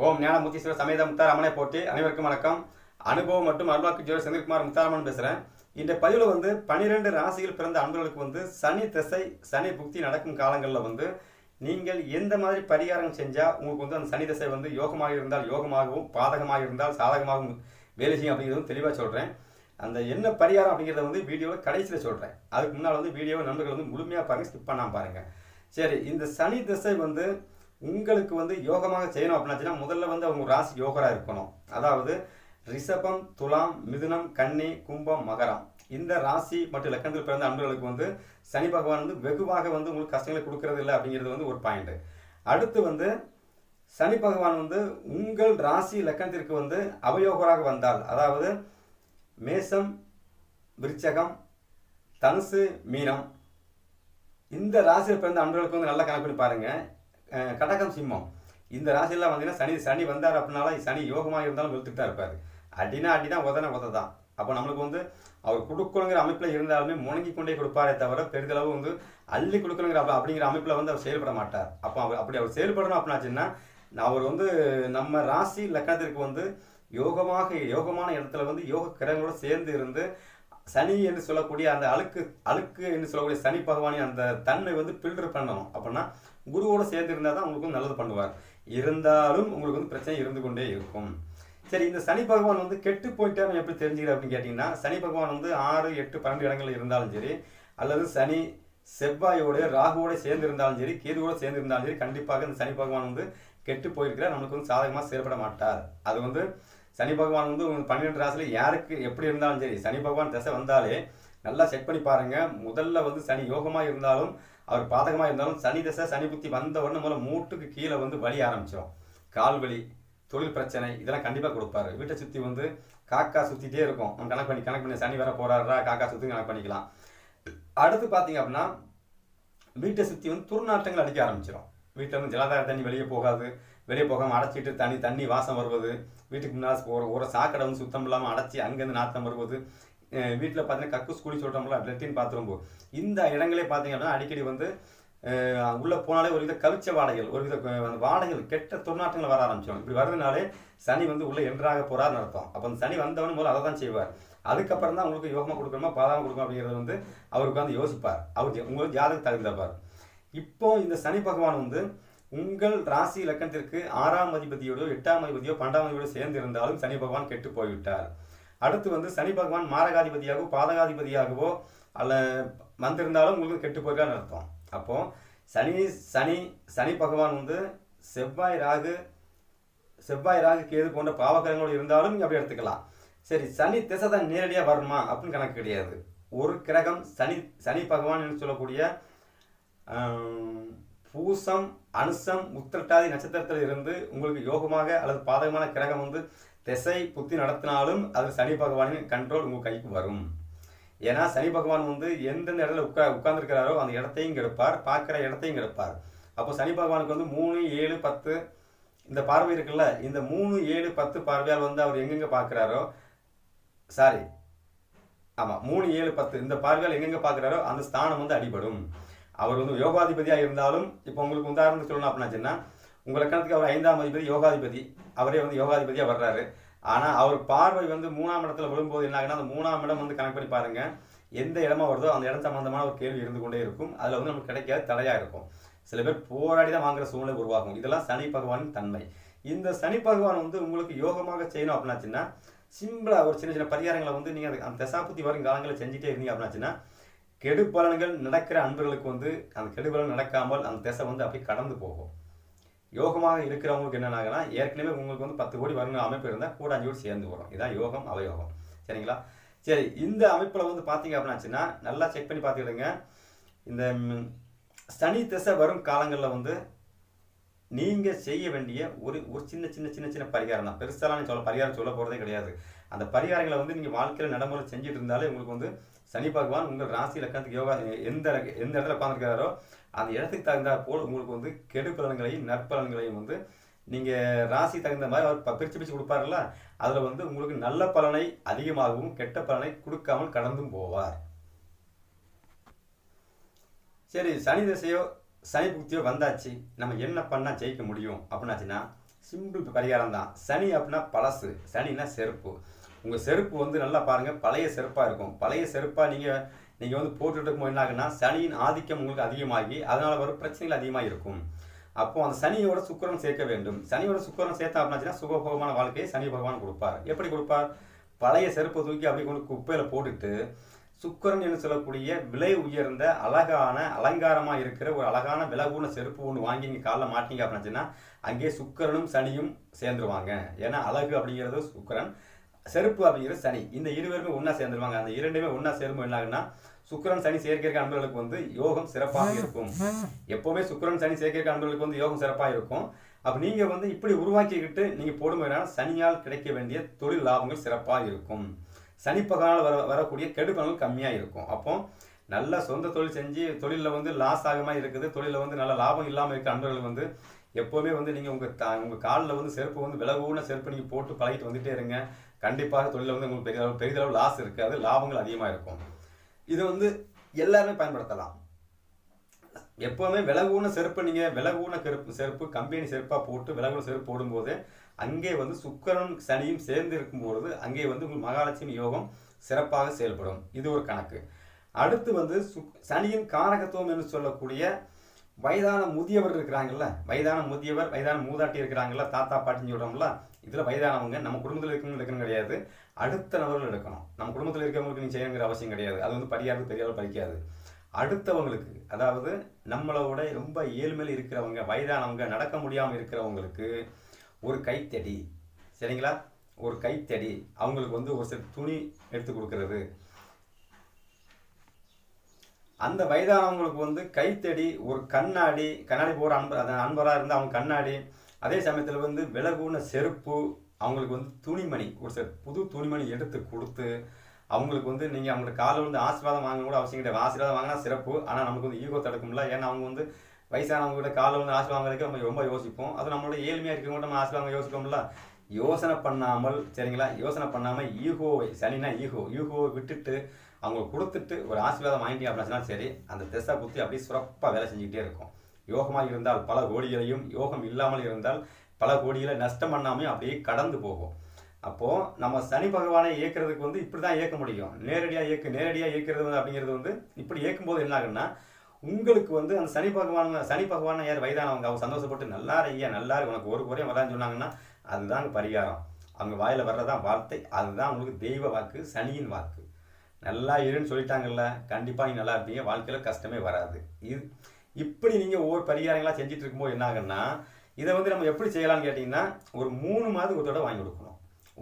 ஓம் ஞானமுத்தீஸ்வர சமேத முத்தாராமனை போட்டி அனைவருக்கும் வணக்கம். அனுபவம் மற்றும் அருள்வாக்கு ஜோர் செந்தில்குமார் முத்தாராமன் பேசுகிறேன் இந்த பதிவில் வந்து பன்னிரெண்டு ராசியில் பிறந்த அன்பர்களுக்கு வந்து சனி திசை சனி புக்தி நடக்கும் காலங்களில் வந்து நீங்கள் எந்த மாதிரி பரிகாரம் செஞ்சால் உங்களுக்கு வந்து அந்த சனி திசை வந்து யோகமாக இருந்தால் யோகமாகவும் பாதகமாக இருந்தால் சாதகமாகவும் வேலை செய்யும் அப்படிங்கிறது தெளிவாக சொல்கிறேன் அந்த என்ன பரிகாரம் அப்படிங்கிறத வந்து வீடியோவில் கடைசியில் சொல்கிறேன் அதுக்கு முன்னால் வந்து வீடியோவை நண்பர்கள் வந்து முழுமையாக பாருங்கள் ஸ்கிப் பண்ணாமல் பாருங்கள் சரி இந்த சனி திசை வந்து உங்களுக்கு வந்து யோகமாக செய்யணும் அப்படின்னாச்சுன்னா முதல்ல வந்து அவங்க ராசி யோகராக இருக்கணும். அதாவது ரிஷபம் துலாம் மிதுனம் கன்னி கும்பம் மகரம். இந்த ராசி மற்றும் லக்கணத்தில் பிறந்த அன்பர்களுக்கு வந்து சனி பகவான் வந்து வெகுவாக வந்து உங்களுக்கு கஷ்டங்களை கொடுக்கறது இல்லை அப்படிங்கிறது வந்து ஒரு பாயிண்ட் அடுத்து வந்து சனி பகவான் வந்து உங்கள் ராசி லக்கணத்திற்கு வந்து அவயோகராக வந்தால் அதாவது மேசம் விருச்சகம் தனுசு மீனம். இந்த ராசியில் பிறந்த அன்பர்களுக்கு வந்து நல்லா கணக்கு பண்ணி பாருங்கள் கடகம் சிம்மம். இந்த ராசியெல்லாம் வந்தீங்கன்னா சனி சனி வந்தார் அப்படின்னாலும் சனி யோகமாக இருந்தாலும் வெளுத்துட்டு தான் இருப்பார். அடினா அடினா உதன உத தான் அப்போ நம்மளுக்கு வந்து அவர் கொடுக்கணுங்கிற அமைப்பில் இருந்தாலுமே முணங்கி கொண்டே கொடுப்பாரே தவிர பெரிதளவு வந்து அள்ளி கொடுக்கணுங்கிற அப்ப- அப்படிங்கிற அமைப்பில் வந்து அவர் செயல்பட மாட்டார். அப்போ அவர் அப்படி அவர் செயல்படணும் அப்படின்னாச்சுன்னா அவர் வந்து நம்ம ராசி லக்கணத்திற்கு வந்து யோகமாக யோகமான இடத்துல வந்து யோக கிரகங்களோட சேர்ந்து இருந்து சனி என்று சொல்லக்கூடிய அந்த அழுக்கு அழுக்கு என்று சொல்லக்கூடிய சனி பகவானின் அந்த தன்மை வந்து ஃபில்டர் பண்ணணும். அப்படின்னா குருவோட சேர்ந்து இருந்தால் தான் உங்களுக்கு நல்லது பண்ணுவார். இருந்தாலும் உங்களுக்கு வந்து பிரச்சனை இருந்து கொண்டே இருக்கும். சரி இந்த சனி பகவான் வந்து கெட்டு போயிட்டாரு எப்படி தெரிஞ்சுக்கிற அப்படின்னு கேட்டிங்கன்னா சனி பகவான் வந்து ஆறு எட்டு பன்னெண்டு இடங்கள் இருந்தாலும் சரி அல்லது சனி செவ்வாயோட ராகுவோட சேர்ந்து இருந்தாலும் சரி கேதுவோட சேர்ந்து இருந்தாலும் சரி கண்டிப்பாக இந்த சனி பகவான் வந்து கெட்டு போயிருக்கிறார். நம்மளுக்கு வந்து சாதகமாக செயல்பட மாட்டார். அது வந்து சனி பகவான் வந்து பன்னிரெண்டு ராசியில் யாருக்கு எப்படி இருந்தாலும் சரி சனி பகவான் திசை வந்தாலே நல்லா செக் பண்ணி பாருங்க. முதல்ல வந்து சனி யோகமாக இருந்தாலும் அவர் பாதகமாக இருந்தாலும் சனி திசை சனி புத்தி வந்த உடனே முதல்ல மூட்டுக்கு கீழே வந்து வலி ஆரம்பிச்சிடும் கால் வலி தொழில் பிரச்சனை இதெல்லாம் கண்டிப்பாக கொடுப்பாரு. வீட்டை சுற்றி வந்து காக்கா சுற்றிட்டே இருக்கும். நம்ம கணக்கு பண்ணி கணக்கு பண்ணி சனி வர போகிறாரா காக்கா சுற்றி கணக்கு பண்ணிக்கலாம். அடுத்து பார்த்தீங்க அப்படின்னா வீட்டை சுற்றி வந்து துர்நாற்றங்கள் அடிக்க ஆரம்பிச்சிடும் வீட்டில் வந்து ஜலதார தண்ணி வெளியே போகாது. வெளியே போகாமல் அடைச்சிட்டு தண்ணி தண்ணி வாசம் வருவது வீட்டுக்கு முன்னால் ஒரு ஒரு சாக்கடை வந்து சுத்தம் இல்லாமல் அடைச்சி அங்கேருந்து நாத்தம் வருவது வீட்டில் பார்த்தீங்கன்னா கக்கூஸ் குழி சொல்கிறோம்ல லெட்டின் பாத்ரூம் இந்த இடங்களே பார்த்தீங்க அப்படின்னா அடிக்கடி வந்து உள்ளே போனாலே ஒரு வித கவிச்ச வாடைகள் ஒரு வித வாடகைகள் வாடைகள் கெட்ட துர்நாற்றங்கள் வர ஆரம்பிச்சிடும். இப்படி வருதுனாலே சனி வந்து உள்ளே என்றாக போறாருன்னு அர்த்தம். அப்போ அந்த சனி வந்தவன் முதல்ல அதை தான் செய்வார். அதுக்கப்புறம் தான் உங்களுக்கு யோகமாக கொடுக்கணுமா பாதகம் கொடுக்கணும் அப்படிங்கிறது வந்து அவருக்கு வந்து யோசிப்பார். அவர் உங்களுக்கு ஜாதகம் தகுந்தப்பார் இப்போ இந்த சனி பகவான் வந்து உங்கள் ராசி இலக்கணத்திற்கு ஆறாம் அதிபதியோடோ எட்டாம் அதிபதியோ பன்னெண்டாம் அதிபதியோட சேர்ந்து இருந்தாலும் சனி பகவான் கெட்டு போய்விட்டார். அடுத்து வந்து சனி பகவான் மாரகாதிபதியாகவோ பாதகாதிபதியாகவோ அல்ல வந்திருந்தாலும் உங்களுக்கு கெட்டு போயிருக்கான்னு அர்த்தம். அப்போ சனி சனி சனி பகவான் வந்து செவ்வாய் ராகு செவ்வாய் ராகு கேது போன்ற பாவகரங்களோடு இருந்தாலும் அப்படி எடுத்துக்கலாம். சரி சனி திசை தான் நேரடியாக வருமா அப்படின்னு கணக்கு கிடையாது. ஒரு கிரகம் சனி சனி பகவான் என்று சொல்லக்கூடிய பூசம் அனுசம் உத்திரட்டாதி நட்சத்திரத்தில் இருந்து உங்களுக்கு யோகமாக அல்லது பாதகமான கிரகம் வந்து திசை புத்தி நடத்தினாலும் அது சனி பகவானின் கண்ட்ரோல் உங்கள் கைக்கு வரும். ஏன்னா சனி பகவான் வந்து எந்தெந்த இடத்துல உட்கா உட்கார்ந்துருக்கிறாரோ அந்த இடத்தையும் கெடுப்பார் பார்க்குற இடத்தையும் கெடுப்பார். அப்போ சனி பகவானுக்கு வந்து மூணு ஏழு பத்து இந்த பார்வை இருக்குல்ல இந்த மூணு ஏழு பத்து பார்வையால் வந்து அவர் எங்கெங்கே பார்க்குறாரோ சாரி ஆமாம் மூணு ஏழு பத்து இந்த பார்வையால் எங்கெங்கே பார்க்குறாரோ அந்த ஸ்தானம் வந்து அடிபடும். அவர் வந்து யோகாதிபதியாக இருந்தாலும் இப்போ உங்களுக்கு உதாரணத்துக்கு சொல்லணும் அப்படின்னா அப்படின்னாச்சுன்னா உங்கள் கணத்துக்கு அவர் ஐந்தாம் அதிபதி யோகாதிபதி அவரே வந்து யோகாதிபதியாக வர்றாரு. ஆனால் அவர் பார்வை வந்து மூணாம் இடத்துல விழும்போது என்ன ஆகுனா அந்த மூணாம் இடம் வந்து கணக்கு பண்ணி பாருங்க எந்த இடமா வருதோ அந்த இடம் சம்பந்தமான ஒரு கேள்வி இருந்து கொண்டே இருக்கும். அதில் வந்து நமக்கு கிடைக்காத தடையாக இருக்கும். சில பேர் போராடி தான் வாங்குற சூழ்நிலை உருவாகும். இதெல்லாம் சனி பகவானின் தன்மை. இந்த சனி பகவான் வந்து உங்களுக்கு யோகமாக செய்யணும் அப்படின்னாச்சுன்னா சிம்பிளாக ஒரு சின்ன சின்ன பரிகாரங்களை வந்து நீங்கள் அந்த தசாபுத்தி வரும் காலங்களில் செஞ்சுட்டே இருந்தீங்க அப்படின்னாச்சுன்னா கெடு பலன்கள் நடக்கிற அன்பர்களுக்கு வந்து அந்த கெடு பலன் நடக்காமல் அந்த திசை வந்து அப்படியே கடந்து போகும். யோகமாக இருக்கிறவங்களுக்கு என்னென்னா ஏற்கனவே உங்களுக்கு வந்து பத்து கோடி வருங்க அமைப்பு இருந்தால் கூட அஞ்சு கோடி சேர்ந்து வரும் இதான் யோகம் அவயோகம். சரிங்களா? சரி இந்த அமைப்பில் வந்து பார்த்தீங்க அப்படின்னாச்சுன்னா நல்லா செக் பண்ணி பார்த்துக்கிடுங்க இந்த சனி திசை வரும் காலங்களில் வந்து நீங்கள் செய்ய வேண்டிய ஒரு ஒரு சின்ன சின்ன சின்ன சின்ன பரிகாரம் தான். பெருசாலாம் சொல்ல பரிகாரம் சொல்ல போகிறதே கிடையாது. அந்த பரிகாரங்களை வந்து நீங்கள் வாழ்க்கையில் நடைமுறை செஞ்சுட்டு இருந்தாலே உங்களுக்கு வந்து சனி பகவான் உங்கள் ராசி லக்கணத்துக்கு யோகா எந்த எந்த இடத்துல உட்காந்துருக்காரோ அந்த இடத்துக்கு தகுந்தாற் போல் உங்களுக்கு வந்து கெடு பலன்களையும் நற்பலன்களையும் வந்து நீங்கள் ராசி தகுந்த மாதிரி அவர் பிரித்து பிரிச்சு பிரிச்சு அதில் வந்து உங்களுக்கு நல்ல பலனை அதிகமாகவும் கெட்ட பலனை கொடுக்காமல் கடந்தும் போவார். சரி சனி திசையோ சனி புக்தியோ வந்தாச்சு. நம்ம என்ன பண்ணால் ஜெயிக்க முடியும்? அப்படின்னாச்சுன்னா சிம்பிள் பரிகாரம் தான் சனி அப்படின்னா பழசு. சனின்னா செருப்பு. உங்கள் செருப்பு வந்து நல்லா பாருங்கள் பழைய செருப்பாக இருக்கும். பழைய செருப்பாக நீங்கள் நீங்கள் வந்து போட்டுட்டு இருக்கும்போது என்ன ஆகுன்னா சனியின் ஆதிக்கம் உங்களுக்கு அதிகமாகி அதனால் வரும் பிரச்சனைகள் அதிகமாக இருக்கும். அப்போ அந்த சனியோட சுக்கரன் சேர்க்க வேண்டும். சனியோட சுக்கரம் சேர்த்தா அப்படின்னா சுகபோகமான வாழ்க்கையை சனி பகவான் கொடுப்பார். எப்படி கொடுப்பார்? பழைய செருப்பை தூக்கி அப்படி கொண்டு குப்பையில் போட்டுட்டு சுக்கிரன் என்று சொல்லக்கூடிய விலை உயர்ந்த அழகான அலங்காரமாக இருக்கிற ஒரு அழகான விலகுன செருப்பு ஒன்று வாங்கி நீங்கள் காலில் மாட்டீங்க அப்படின்னா அங்கேயே சுக்கரனும் சனியும் சேர்ந்துருவாங்க. ஏன்னா அழகு அப்படிங்கிறது சுக்கரன் செருப்பு அப்படிங்கிற சனி. இந்த இருவருமே ஒண்ணா சேர்ந்துருவாங்க. அந்த இரண்டுமே ஒண்ணா சேரும்போது என்ன ஆகுன்னா சுக்கரன் சனி சேர்க்கிற அன்பர்களுக்கு வந்து யோகம் சிறப்பாக இருக்கும். எப்பவுமே சுக்கரன் சனி சேர்க்கிற அன்பர்களுக்கு வந்து யோகம் சிறப்பாக இருக்கும். அப்ப நீங்க வந்து இப்படி உருவாக்கிக்கிட்டு நீங்க போடும்போது சனியால் கிடைக்க வேண்டிய தொழில் லாபங்கள் சிறப்பாக இருக்கும். சனி பகவானால் வர வரக்கூடிய கெடுபலன்கள் கம்மியாக இருக்கும். அப்போ நல்ல சொந்த தொழில் செஞ்சு தொழிலில் வந்து லாஸ் ஆகமாக இருக்குது. தொழிலில் வந்து நல்ல லாபம் இல்லாமல் இருக்க அன்பர்கள் வந்து எப்போவுமே வந்து நீங்கள் உங்கள் த உங்கள் காலில் வந்து செருப்பு வந்து விலகுன செருப்பு நீங்கள் போட்டு பழகிட்டு வந்துட்டே இருங்க. கண்டிப்பாக தொழிலில் வந்து உங்களுக்கு பெரிய அளவு பெரிதளவு லாஸ் இருக்காது லாபங்கள் அதிகமாக இருக்கும். இது வந்து எல்லாருமே பயன்படுத்தலாம். எப்போவுமே விலகுன செருப்பு நீங்கள் விலகுன கருப்பு செருப்பு கம்பெனி செருப்பாக போட்டு விலகுன செருப்பு போடும்போது அங்கே வந்து சுக்கரனும் சனியும் சேர்ந்து இருக்கும்போது அங்கே வந்து உங்கள் மகாலட்சுமி யோகம் சிறப்பாக செயல்படும். இது ஒரு கணக்கு. அடுத்து வந்து சுக் சனியின் காரகத்துவம் என்று சொல்லக்கூடிய வயதான முதியவர் இருக்கிறாங்கல்ல வயதான முதியவர் வயதான மூதாட்டி இருக்கிறாங்கல்ல தாத்தா பாட்டின்னு சொல்கிறோம்ல இதில் வயதானவங்க நம்ம குடும்பத்தில் இருக்கவங்க எடுக்கணும் கிடையாது. அடுத்த நபர்கள் எடுக்கணும். நம்ம குடும்பத்தில் இருக்கவங்களுக்கு நீ செய்யணுங்கிற அவசியம் கிடையாது. அது வந்து பரிகாரத்துக்கு பெரிய அளவு பறிக்காது அடுத்தவங்களுக்கு அதாவது நம்மளோட ரொம்ப ஏழ்மையில் இருக்கிறவங்க வயதானவங்க நடக்க முடியாமல் இருக்கிறவங்களுக்கு ஒரு கைத்தடி சரிங்களா? ஒரு கைத்தடி அவங்களுக்கு வந்து ஒரு சில துணி எடுத்து கொடுக்கறது. அந்த வயதானவங்களுக்கு வந்து கைத்தடி ஒரு கண்ணாடி கண்ணாடி போகிற அன்பர் அந்த அன்பராக இருந்தால் அவங்க கண்ணாடி அதே சமயத்தில் வந்து விலகுன செருப்பு அவங்களுக்கு வந்து துணிமணி ஒரு சில புது துணிமணி எடுத்து கொடுத்து அவங்களுக்கு வந்து நீங்கள் அவங்களோட காலில் வந்து ஆசீர்வாதம் வாங்க கூட அவசியம் கிடையாது. ஆசீர்வாதம் வாங்கினா சிறப்பு ஆனால் நமக்கு வந்து ஈகோ தடுக்கும்ல. ஏன்னா அவங்க வந்து வயசானவங்க கூட காலில் வந்து ஆசீர்வாதம் வாங்குறதுக்கு நம்ம ரொம்ப யோசிப்போம். அது நம்மளோட ஏழ்மையாக இருக்கவங்க நம்ம ஆசீர்வாதம் யோசிப்போம்ல. யோசனை பண்ணாமல் சரிங்களா? யோசனை பண்ணாமல் ஈகோவை சனினா ஈகோ ஈகோவை விட்டுட்டு அவங்க கொடுத்துட்டு ஒரு ஆசீர்வாதம் வாங்கிட்டீங்க அப்படின்னா சரி அந்த திசை புத்தி அப்படியே சிறப்பாக வேலை செஞ்சுக்கிட்டே இருக்கும். யோகமாக இருந்தால் பல கோடிகளையும் யோகம் இல்லாமல் இருந்தால் பல கோடிகளை நஷ்டம் பண்ணாமையும் அப்படியே கடந்து போகும். அப்போது நம்ம சனி பகவானை இயக்கிறதுக்கு வந்து இப்படி தான் இயக்க முடியும். நேரடியாக இயக்க நேரடியாக இயக்கிறது வந்து அப்படிங்கிறது வந்து இப்படி இயக்கும்போது என்ன ஆகுன்னா உங்களுக்கு வந்து அந்த சனி பகவான் சனி பகவான் யார் வயதானவங்க அவங்க சந்தோஷப்பட்டு நல்லா ஐயா நல்லா உனக்கு ஒரு குறையும் வரான்னு சொன்னாங்கன்னா அதுதான் பரிகாரம். அவங்க வாயில் வர்றதான் வார்த்தை அதுதான் உங்களுக்கு தெய்வ வாக்கு சனியின் வாக்கு. நல்லா இருன்னு சொல்லிட்டாங்கல்ல கண்டிப்பாக நீங்கள் நல்லா இருப்பீங்க. வாழ்க்கையில் கஷ்டமே வராது. இது இப்படி நீங்கள் ஒவ்வொரு பரிகாரங்களாக செஞ்சுட்டு இருக்கும்போது என்ன ஆகுன்னா இதை வந்து நம்ம எப்படி செய்யலாம்னு கேட்டிங்கன்னா ஒரு மூணு மாதம் ஒரு தடவை வாங்கி கொடுக்கணும்.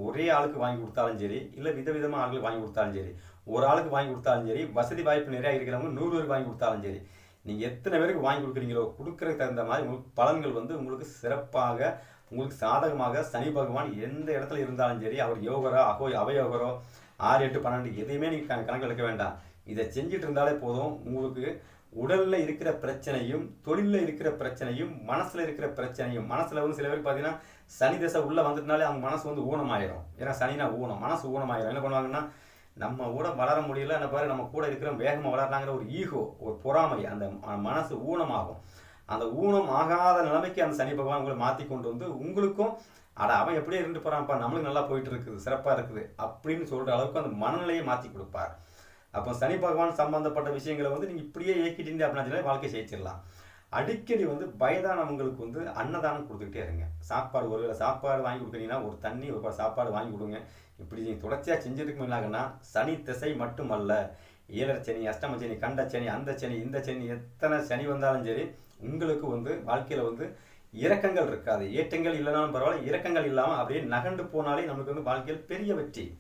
ஒரே ஆளுக்கு வாங்கி கொடுத்தாலும் சரி இல்லை விதவிதமாக ஆளுக்கு வாங்கி கொடுத்தாலும் சரி ஒரு ஆளுக்கு வாங்கி கொடுத்தாலும் சரி வசதி வாய்ப்பு நிறையா இருக்கிறவங்க நூறு பேருக்கு வாங்கி கொடுத்தாலும் சரி நீங்கள் எத்தனை பேருக்கு வாங்கி கொடுக்குறீங்களோ கொடுக்குறதுக்கு தகுந்த மாதிரி உங்களுக்கு பலன்கள் வந்து உங்களுக்கு சிறப்பாக உங்களுக்கு சாதகமாக சனி பகவான் எந்த இடத்துல இருந்தாலும் சரி அவர் யோகரோ அகோ அவயோகரோ ஆறு எட்டு பன்னெண்டு எதையுமே நீங்கள் கணக்கு எடுக்க வேண்டாம். இதை செஞ்சுட்டு இருந்தாலே போதும். உங்களுக்கு உடலில் இருக்கிற பிரச்சனையும் தொழிலில் இருக்கிற பிரச்சனையும் மனசில் இருக்கிற பிரச்சனையும் மனசில் வந்து சில பேருக்கு பார்த்தீங்கன்னா சனி தசை உள்ளே வந்துட்டுனாலே அவங்க மனசு வந்து ஊனமாயிரும். ஏன்னா சனினா ஊனம். மனசு ஊனமாயிரும். என்ன பண்ணுவாங்கன்னா நம்ம கூட வளர முடியல என்ன பாரு நம்ம கூட இருக்கிற வேகமாக வளர்றாங்கிற ஒரு ஈகோ ஒரு பொறாமை அந்த மனசு ஊனமாகும். அந்த ஊனம் ஆகாத நிலைமைக்கு அந்த சனி பகவான் உங்களை மாற்றி கொண்டு வந்து உங்களுக்கும் அட அவன் எப்படியே இருந்து போறான்ப்பா நம்மளுக்கு நல்லா போயிட்டு இருக்குது சிறப்பாக இருக்குது அப்படின்னு சொல்கிற அளவுக்கு அந்த மனநிலையை மாற்றி கொடுப்பார். அப்போ சனி பகவான் சம்பந்தப்பட்ட விஷயங்களை வந்து நீங்கள் இப்படியே இயக்கிட்டீங்க அப்படின்னா வாழ்க்கை ஜெயிச்சிடலாம். அடிக்கடி வந்து வயதானவங்களுக்கு வந்து அன்னதானம் கொடுத்துக்கிட்டே இருங்க. சாப்பாடு ஒரு சாப்பாடு வாங்கி கொடுக்குறீங்கன்னா ஒரு தண்ணி ஒரு சாப்பாடு வாங்கி கொடுங்க. இப்படி நீங்கள் தொடர்ச்சியாக செஞ்சிருக்கும் என்னாகன்னா சனி திசை மட்டுமல்ல. ஏழரை சனி அஷ்டம சனி கண்ட சனி அந்த சனி இந்த சனி எத்தனை சனி வந்தாலும் சரி உங்களுக்கு வந்து வாழ்க்கையில் வந்து இரக்கங்கள் இருக்காது. ஏற்றங்கள் இல்லைனாலும் பரவாயில்ல இரக்கங்கள் இல்லாமல் அப்படியே நகண்டு போனாலே நமக்கு வந்து வாழ்க்கையில் பெரிய வெற்றி.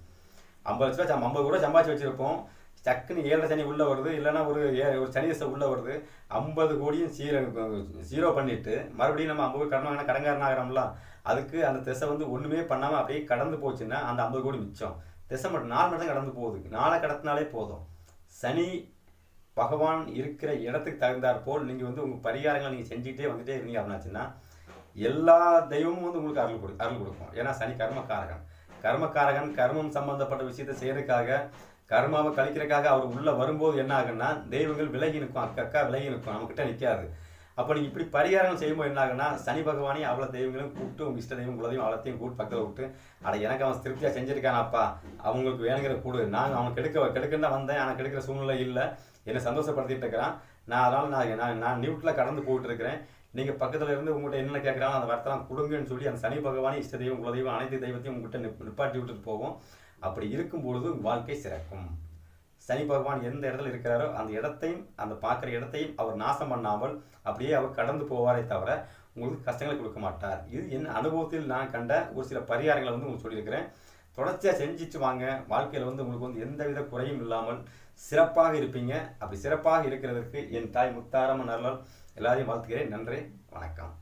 ஐம்பது லட்ச ரூபா ஐம்பது கூட சம்பாதிச்சு வச்சுருப்போம். டக்குன்னு ஏழரை சனி உள்ளே வருது இல்லைன்னா ஒரு ஏ- ஒரு சனி தசை உள்ளே வருது. ஐம்பது கோடியும் சீரோ ஜீரோ பண்ணிட்டு மறுபடியும் நம்ம ஐம்பது கடன் வாங்கினா கடன்காரன் ஆகிறோம்ல அதுக்கு அந்த திசை வந்து ஒன்றுமே பண்ணாமல் அப்படியே கடந்து போச்சுன்னா அந்த ஐம்பது கோடி மிச்சம். திசை மட்டும் நாலு மட்டும் தான் கடந்து போகுது. நாளை கடத்தினாலே போதும். சனி பகவான் இருக்கிற இடத்துக்கு தகுந்தாற் போல் நீங்கள் வந்து உங்கள் பரிகாரங்களை நீங்கள் செஞ்சுக்கிட்டே வந்துட்டே இருந்தீங்க அப்படின்னாச்சுன்னா எல்லா தெய்வமும் வந்து உங்களுக்கு அருள் கொடு அருள் கொடுக்கும். ஏன்னா சனி கர்மக்காரகன். கர்மக்காரகன் கர்மம் சம்பந்தப்பட்ட விஷயத்தை செய்யறதுக்காக கர்மாவை கழிக்கிறதுக்காக அவர் உள்ளே வரும்போது என்ன ஆகுன்னா தெய்வங்கள் விலகி நிற்கும் அக்கா விலகி நிற்கும் நம்மக்கிட்ட நிற்காது. அப்போ நீங்கள் இப்படி பரிகாரம் செய்யும்போது என்ன ஆகுன்னா சனி பகவானையும் அவ்வளோ தெய்வங்களையும் கூப்பிட்டு உங்கள் இஷ்ட தெய்வம் குலதெய்வம் அவ்வளோத்தையும் கூப்பிட்டு பக்கத்தில் விட்டு அட எனக்கு அவன் திருப்தியாக செஞ்சிருக்கானாப்பா அவங்களுக்கு வேணுங்கிற கூடு. நான் அவன் கெடுக்க கெடுக்கன்னு தான் வந்தேன். ஆனால் கெடுக்கிற சூழ்நிலை இல்லை. என்னை சந்தோஷப்படுத்திட்டு இருக்கிறான். நான் அதனால் நான் நான் நான் நியூட்டில் கடந்து போயிட்டு இருக்கிறேன். நீங்கள் பக்கத்தில் இருந்து உங்கள்கிட்ட என்ன கேட்குறாங்க அந்த வரத்தெல்லாம் கொடுங்கன்னு சொல்லி அந்த சனி பகவானையும் இஷ்ட தெய்வம் குலதெய்வம் அனைத்து தெய்வத்தையும் உங்கள்கிட்ட நிப் நிப்பாட்டி விட்டுட்டு போகும். அப்படி இருக்கும் பொழுது வாழ்க்கை சிறக்கும். சனி பகவான் எந்த இடத்துல இருக்கிறாரோ அந்த இடத்தையும் அந்த பார்க்குற இடத்தையும் அவர் நாசம் பண்ணாமல் அப்படியே அவர் கடந்து போவாரே தவிர உங்களுக்கு கஷ்டங்களை கொடுக்க மாட்டார். இது என் அனுபவத்தில் நான் கண்ட ஒரு சில பரிகாரங்களை வந்து உங்களுக்கு சொல்லியிருக்கிறேன். தொடர்ச்சியாக செஞ்சிச்சு வாங்க. வாழ்க்கையில் வந்து உங்களுக்கு வந்து எந்தவித குறையும் இல்லாமல் சிறப்பாக இருப்பீங்க. அப்படி சிறப்பாக இருக்கிறதுக்கு என் தாய் முத்தாரம்மன் அருளால் எல்லாரையும் வாழ்த்துக்கிறேன் நன்றி. வணக்கம்.